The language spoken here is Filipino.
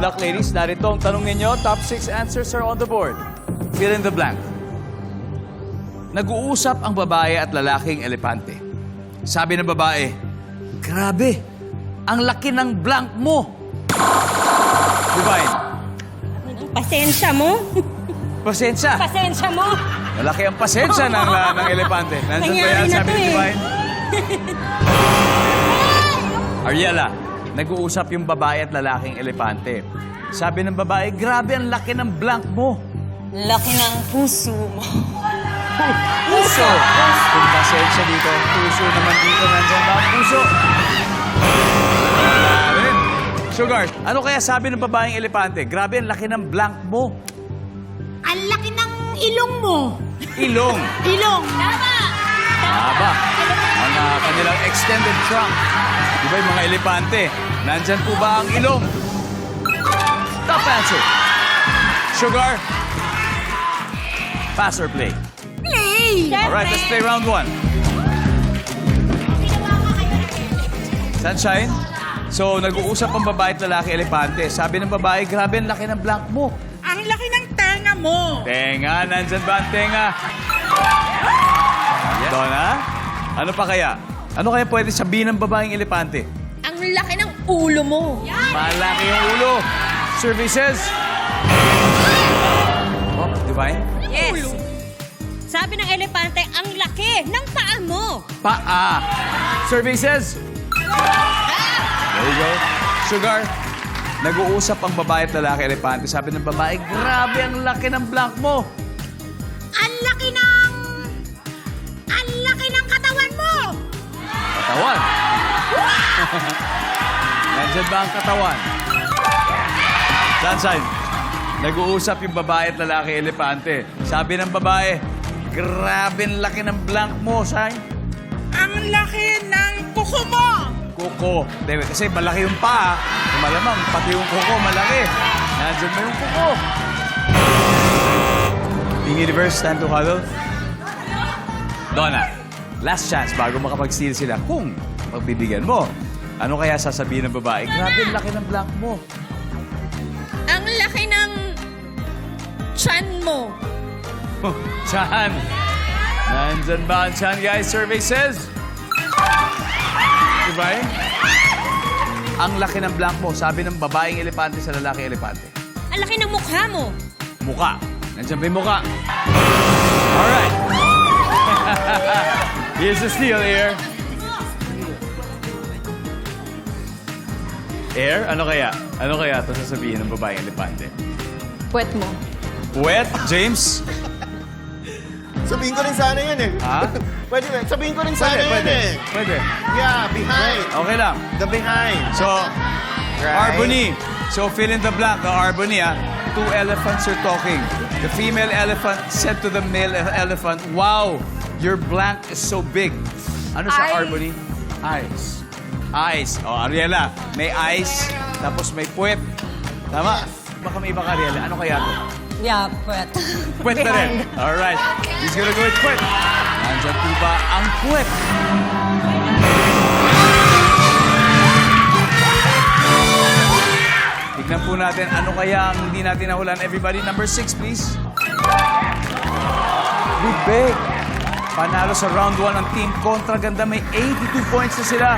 luck, ladies. Narito ang tanong ninyo. Top six answers are on the board. Fill in the blank. Nag-uusap ang babae at lalaking elepante. Sabi ng babae, Grabe, ang laki ng blank mo. Divine, Pasensya mo. pasensya. Pasensya mo. Malaki ang pasensya ng, uh, ng elepante. Nandun ba yan, na sabi ni eh. Divine? Ariela, nag-uusap yung babae at lalaking elepante. Sabi ng babae, grabe ang laki ng blank mo. Laki ng puso mo. Puso! Kung pasensya dito, puso naman dito. Nandiyan ba ang puso? Rin. Sugar, ano kaya sabi ng babaeng elepante? Grabe ang laki ng blank mo. Ang laki ng ilong mo. Ilong. Ilong. Tama. Haba. Ang ah, kanilang extended trunk. Di ba yung mga elepante? Nandyan po ba ang ilong? Top answer. Sugar. Pass or play? Play. Alright, let's play round one. Sunshine? So, nag-uusap ang babae at lalaki elepante. Sabi ng babae, grabe ang laki ng blank mo. Ang laki ng tenga mo. Tenga, nandyan ba ang tenga? Donna? Ano pa kaya? Ano kaya pwede sabihin ng babaeng elepante? Ang laki ng ulo mo. Malaki yung ulo. Services? Oh, divine? Yes. Sabi ng elepante, ang laki ng paa mo. Paa. Services? There you go. Sugar? Nag-uusap ang babae at lalaki elepante. Sabi ng babae, grabe ang laki ng blank mo. Ang laki ng... Nandyan ba ang katawan? Sunshine, nag-uusap yung babae at lalaki elepante. Sabi ng babae, grabe ang laki ng blank mo, Shine. Ang laki ng kuko mo. Kuko. Hindi, kasi malaki yung paa. Kung malamang, pati yung kuko malaki. Nandyan ba yung kuko? Team Universe, time to huddle. Donna, last chance bago makapag-steal sila. Kung pagbibigyan mo, ano kaya sasabihin ng babae? Grabe, ang laki ng blank mo. Ang laki ng chan mo. Chan. Nandyan ba ang Chan, guys? Survey says. Diba? eh? Ang laki ng blank mo, sabi ng babaeng elepante sa lalaking elepante. Ang laki ng mukha mo. Muka. Nandiyan ba yung muka? Alright. Here's the steal, Air. Air, ano kaya? Ano kaya ito sasabihin ng babaeng elepante? Puwet mo. Wet, James? Sabihin ko rin sana yun eh. Ha? pwede ba? Sabihin ko rin sana Pwede, yun pwede. eh. Pwede. Yeah, behind. Okay lang. The behind. So, Right. Arbony. So, fill in the blank. The Arbony, ah. Two elephants are talking. The female elephant said to the male e- elephant, Wow, your blank is so big. Ano sa Eyes. Arbony? Eyes. Eyes. Oh, Ariela, may eyes, tapos may puwet. Tama? Baka may iba ka, Ariela. Ano kaya to? Yeah, puwet. Puwet na rin. Alright. He's gonna go with puwet. Nandyan po ba ang puwet? Tignan po natin ano kaya ang hindi natin nahulan. Everybody, number six, please. Big Panalo sa round 1 ang team kontra ganda. May 82 points na sila.